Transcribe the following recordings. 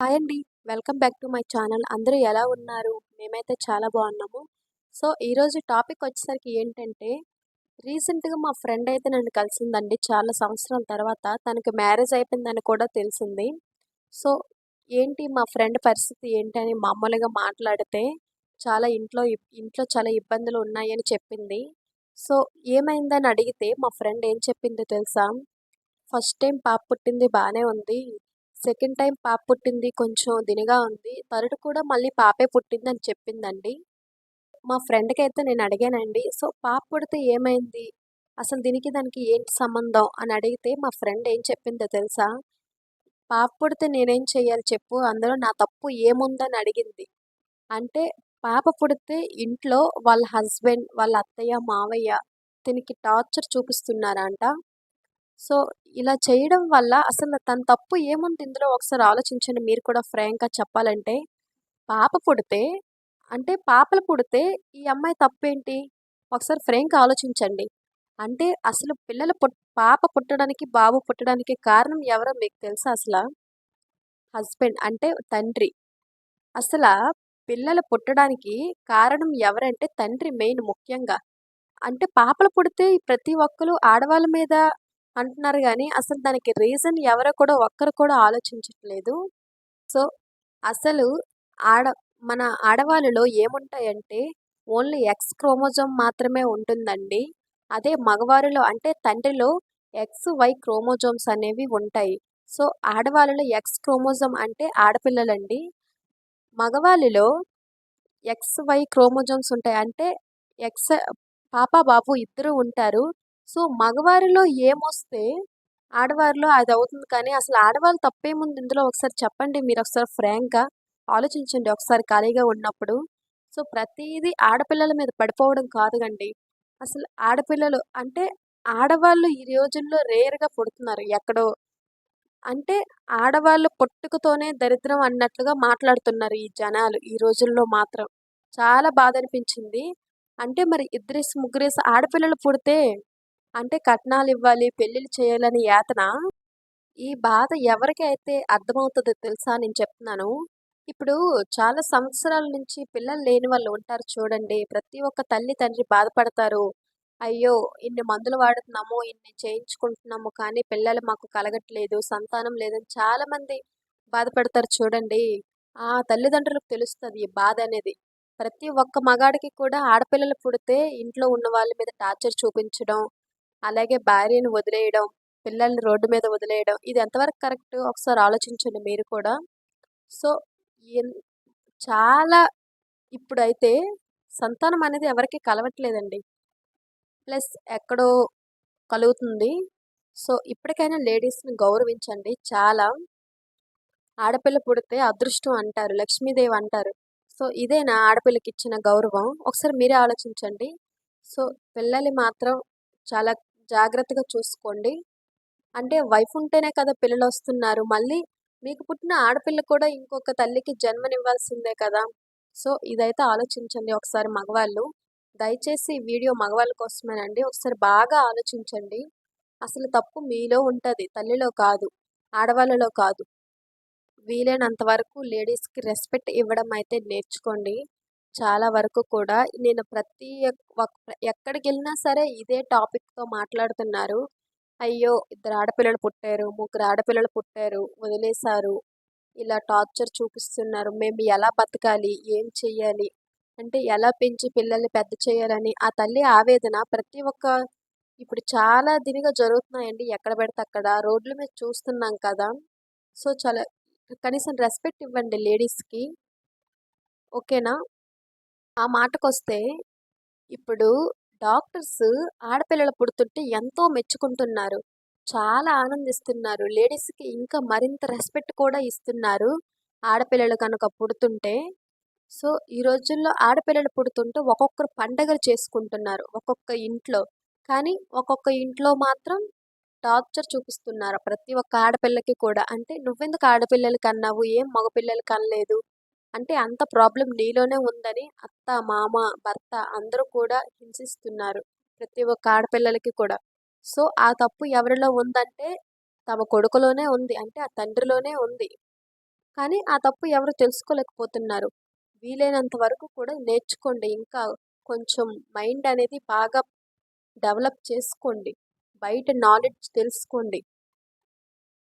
Hi అండి. Welcome back to my channel. అందరూ ఎలా ఉన్నారు? మేమైతే చాలా బాగున్నాము. సో ఈరోజు టాపిక్ వచ్చేసరికి ఏంటంటే రీసెంట్గా మా ఫ్రెండ్ అయితే నన్ను కలిసిందండి. చాలా సంవత్సరాల తర్వాత తనకి మ్యారేజ్ అయిపోయిందని కూడా తెలిసింది. సో ఏంటి మా ఫ్రెండ్ పరిస్థితి ఏంటి అని మామూలుగా మాట్లాడితే చాలా ఇంట్లో ఇంట్లో చాలా ఇబ్బందులు ఉన్నాయని చెప్పింది. సో ఏమైందని అడిగితే మా ఫ్రెండ్ ఏం చెప్పిందో తెలుసా? ఫస్ట్ టైం పాప పుట్టింది బాగానే ఉంది. సెకండ్ టైం పాప పుట్టింది కొంచెం దినగా ఉంది. థర్డ్ కూడా మళ్ళీ పాపే పుట్టింది అని చెప్పిందండి. మా ఫ్రెండ్కి అయితే నేను అడిగానండి సో పాప పుడితే ఏమైంది? అసలు దీనికి దానికి ఏంటి సంబంధం? అని అడిగితే మా ఫ్రెండ్ ఏం చెప్పిందో తెలుసా? పాప పుడితే నేనేం చేయాలి చెప్పు అందులో నా తప్పు ఏముందని అడిగింది. అంటే పాప పుడితే ఇంట్లో వాళ్ళ హస్బెండ్ వాళ్ళ అత్తయ్య మావయ్య దీనికి టార్చర్ చూపిస్తున్నారంట. సో ఇలా చేయడం వల్ల అసలు తన తప్పు ఏముంది ఇందులో? ఒకసారి ఆలోచించండి. మీరు కూడా ఫ్రాంక్గా చెప్పాలంటే పాప పుడితే అంటే పాపలు పుడితే ఈ అమ్మాయి తప్పేంటి? ఒకసారి ఫ్రాంక్గా ఆలోచించండి. అంటే అసలు పిల్లలు పుట్ పాప పుట్టడానికి బాబు పుట్టడానికి కారణం ఎవరో మీకు తెలుసా అసలు? హస్బెండ్ అంటే తండ్రి. అసలు పిల్లలు పుట్టడానికి కారణం ఎవరంటే తండ్రి మెయిన్ ముఖ్యంగా. అంటే పాపలు పుడితే ప్రతి ఒక్కరు ఆడవాళ్ళ మీద అంటున్నారు కానీ అసలు దానికి రీజన్ ఎవరో కూడా ఒక్కరు కూడా ఆలోచించట్లేదు. సో అసలు ఆడ మన ఆడవాళ్ళలో ఏముంటాయంటే ఓన్లీ ఎక్స్ క్రోమోజోమ్ మాత్రమే ఉంటుందండి. అదే మగవారిలో అంటే తండ్రిలో ఎక్స్ వై క్రోమోజోమ్స్ అనేవి ఉంటాయి. సో ఆడవాళ్ళలో ఎక్స్ క్రోమోజోమ్ అంటే ఆడపిల్లలండి. మగవాళ్ళలో ఎక్స్ వై క్రోమోజోమ్స్ ఉంటాయి. అంటే ఎక్స్ పాప బాబు ఇద్దరు ఉంటారు. సో మగవారిలో ఏమొస్తే ఆడవారిలో అది అవుతుంది కానీ అసలు ఆడవాళ్ళు తప్పేముంది ఇందులో? ఒకసారి చెప్పండి. మీరు ఒకసారి ఫ్రాంక్గా ఆలోచించండి. ఒకసారి ఖాళీగా ఉన్నప్పుడు. సో ప్రతిదీ ఆడపిల్లల మీద పడిపోవడం కాదుగండి. అసలు ఆడపిల్లలు అంటే ఆడవాళ్ళు ఈ రోజుల్లో రేర్గా పుడుతున్నారు. ఎక్కడో అంటే ఆడవాళ్ళు పుట్టుకతోనే దరిద్రం అన్నట్లుగా మాట్లాడుతున్నారు ఈ జనాలు ఈ రోజుల్లో మాత్రం. చాలా బాధ అనిపించింది అంటే మరి ఇద్దరేసి ముగ్గురేసి ఆడపిల్లలు పుడితే అంటే కట్నాలు ఇవ్వాలి పెళ్ళిళ్ళు చేయాలని యాతన. ఈ బాధ ఎవరికైతే అర్థమవుతుందో తెలుసా నేను చెప్తున్నాను. ఇప్పుడు చాలా సంవత్సరాల నుంచి పిల్లలు లేని వాళ్ళు ఉంటారు చూడండి. ప్రతి ఒక్క తల్లి తండ్రి బాధపడతారు. అయ్యో! ఇన్ని మందులు వాడుతున్నాము ఇన్ని చేయించుకుంటున్నాము కానీ పిల్లలు మాకు కలగట్లేదు సంతానం లేదని చాలా మంది బాధపడతారు చూడండి. ఆ తల్లిదండ్రులకు తెలుస్తుంది ఈ బాధ అనేది. ప్రతి ఒక్క మగాడికి కూడా ఆడపిల్లలు పుడితే ఇంట్లో ఉన్న వాళ్ళ మీద టార్చర్ చూపించడం అలాగే భార్యను వదిలేయడం పిల్లల్ని రోడ్డు మీద వదిలేయడం ఇది ఎంతవరకు కరెక్ట్? ఒకసారి ఆలోచించండి మీరు కూడా. సో చాలా ఇప్పుడైతే సంతానం అనేది ఎవరికి కలవట్లేదండి. ప్లస్ ఎక్కడో కలుగుతుంది. సో ఇప్పటికైనా లేడీస్ని గౌరవించండి. చాలా ఆడపిల్ల పుడితే అదృష్టం అంటారు లక్ష్మీదేవి అంటారు. సో ఇదేనా ఆడపిల్లకి ఇచ్చిన గౌరవం. ఒకసారి మీరే ఆలోచించండి. సో పిల్లలు మాత్రం చాలా జాగ్రత్తగా చూసుకోండి. అంటే వైఫ్ ఉంటేనే కదా పిల్లలు వస్తున్నారు మళ్ళీ మీకు పుట్టిన ఆడపిల్ల కూడా ఇంకొక తల్లికి జన్మనివ్వాల్సిందే కదా. సో ఇదైతే ఆలోచించండి ఒకసారి మగవాళ్ళు. దయచేసి ఈ వీడియో మగవాళ్ళ కోసమేనండి. ఒకసారి బాగా ఆలోచించండి. అసలు తప్పు మీలో ఉంటుంది తల్లిలో కాదు ఆడవాళ్ళలో కాదు. వీలైనంత వరకు లేడీస్కి రెస్పెక్ట్ ఇవ్వడం అయితే నేర్చుకోండి. చాలా వరకు కూడా నేను ప్రతి ఎక్కడికి వెళ్ళినా సరే ఇదే టాపిక్తో మాట్లాడుతున్నారు. అయ్యో! ఇద్దరు ఆడపిల్లలు పుట్టారు ముగ్గురు ఆడపిల్లలు పుట్టారు వదిలేశారు ఇలా టార్చర్ చూపిస్తున్నారు మేము ఎలా బతకాలి ఏం చెయ్యాలి అంటే ఎలా పెంచి పిల్లల్ని పెద్ద చేయాలని ఆ తల్లి ఆవేదన ప్రతి ఒక్క ఇప్పుడు చాలా దినిగా జరుగుతున్నాయండి ఎక్కడ పెడితే అక్కడ రోడ్ల మీద చూస్తున్నాం కదా సో చాలా కనీసం రెస్పెక్ట్ ఇవ్వండి లేడీస్కి ఓకేనా? ఆ మాటకొస్తే ఇప్పుడు డాక్టర్స్ ఆడపిల్లలు పుడుతుంటే ఎంతో మెచ్చుకుంటున్నారు. చాలా ఆనందిస్తున్నారు. లేడీస్కి ఇంకా మరింత రెస్పెక్ట్ కూడా ఇస్తున్నారు ఆడపిల్లలు కనుక పుడుతుంటే. సో ఈ రోజుల్లో ఆడపిల్లలు పుడుతుంటే ఒక్కొక్కరు పండగలు చేసుకుంటున్నారు ఒక్కొక్క ఇంట్లో. కానీ ఒక్కొక్క ఇంట్లో మాత్రం టార్చర్ చూపిస్తున్నారు. ప్రతి ఒక్క ఆడపిల్లకి కూడా. అంటే నువ్వెందుకు ఆడపిల్లలకి అన్నావు ఏం మగపిల్లలకి కనలేదు? అంటే అంత ప్రాబ్లం నీలోనే ఉందని అత్త మామ భర్త అందరూ కూడా హింసిస్తున్నారు. ప్రతి ఒక్క ఆడపిల్లలకి కూడా. సో ఆ తప్పు ఎవరిలో ఉందంటే తమ కొడుకులోనే ఉంది. అంటే ఆ తండ్రిలోనే ఉంది. కానీ ఆ తప్పు ఎవరు తెలుసుకోలేకపోతున్నారు. వీలైనంత వరకు కూడా నేర్చుకోండి. ఇంకా కొంచెం మైండ్ అనేది బాగా డెవలప్ చేసుకోండి. బయట నాలెడ్జ్ తెలుసుకోండి.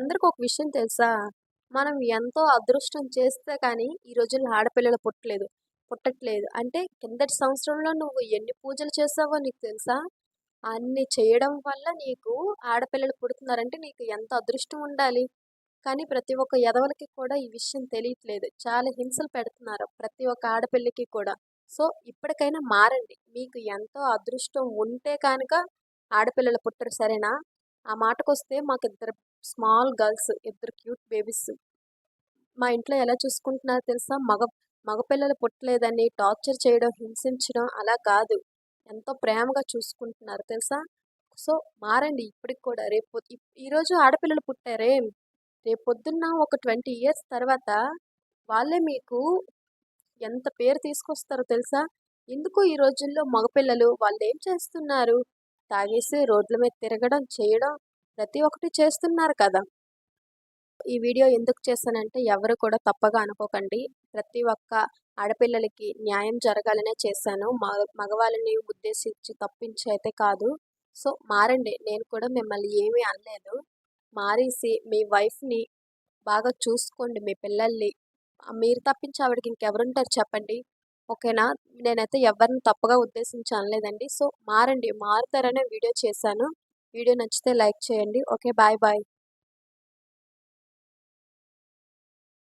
అందరికి ఒక విషయం తెలుసా? మనం ఎంతో అదృష్టం చేస్తే కానీ ఈ రోజుల్లో ఆడపిల్లలు పుట్టలేదు పుట్టట్లేదు. అంటే కిందటి సంవత్సరంలో నువ్వు ఎన్ని పూజలు చేసావో నీకు తెలుసా? అన్ని చేయడం వల్ల నీకు ఆడపిల్లలు పుడుతున్నారంటే నీకు ఎంత అదృష్టం ఉండాలి? కానీ ప్రతి ఒక్క ఎదవలకి కూడా ఈ విషయం తెలియట్లేదు. చాలా హింసలు పెడుతున్నారు ప్రతి ఒక్క ఆడపిల్లకి కూడా. సో ఇప్పటికైనా మారండి. మీకు ఎంతో అదృష్టం ఉంటే కనుక ఆడపిల్లలు పుట్టరు సరేనా? ఆ మాటకొస్తే మాకు ఇద్దరు స్మాల్ గర్ల్స్ ఇద్దరు క్యూట్ బేబీస్. మా ఇంట్లో ఎలా చూసుకుంటున్నారో తెలుసా? మగ మగపిల్లలు పుట్టలేదని టార్చర్ చేయడం హింసించడం అలా కాదు. ఎంతో ప్రేమగా చూసుకుంటున్నారు తెలుసా? సో మారండి ఇప్పటికి కూడా. రేపు ఈరోజు ఆడపిల్లలు పుట్టారే. రేపు పొద్దున్న ఒక ట్వంటీ ఇయర్స్ తర్వాత వాళ్ళే మీకు ఎంత పేరు తీసుకొస్తారో తెలుసా? ఎందుకు ఈ రోజుల్లో మగపిల్లలు వాళ్ళు ఏం చేస్తున్నారు? తాగేసి రోడ్ల మీద తిరగడం చేయడం ప్రతి ఒక్కటి చేస్తున్నారు కదా. ఈ వీడియో ఎందుకు చేశానంటే ఎవరు కూడా తప్పగా అనుకోకండి. ప్రతి ఒక్క ఆడపిల్లలకి న్యాయం జరగాలనే చేశాను. మగ మగవాళ్ళని ఉద్దేశించి తప్పించి అయితే కాదు. సో మారండి. నేను కూడా మిమ్మల్ని ఏమీ అనలేదు. మారేసి మీ వైఫ్ని బాగా చూసుకోండి మీ పిల్లల్ని. మీరు తప్పించి ఆవిడకి ఇంకెవరుంటారు చెప్పండి. ఓకేనా? నేనైతే ఎవరిని తప్పుగా ఉద్దేశించి అనలేదండి. సో మారండి. మారుతారనే వీడియో చేశాను. వీడియో నచ్చితే లైక్ చేయండి. Okay bye bye.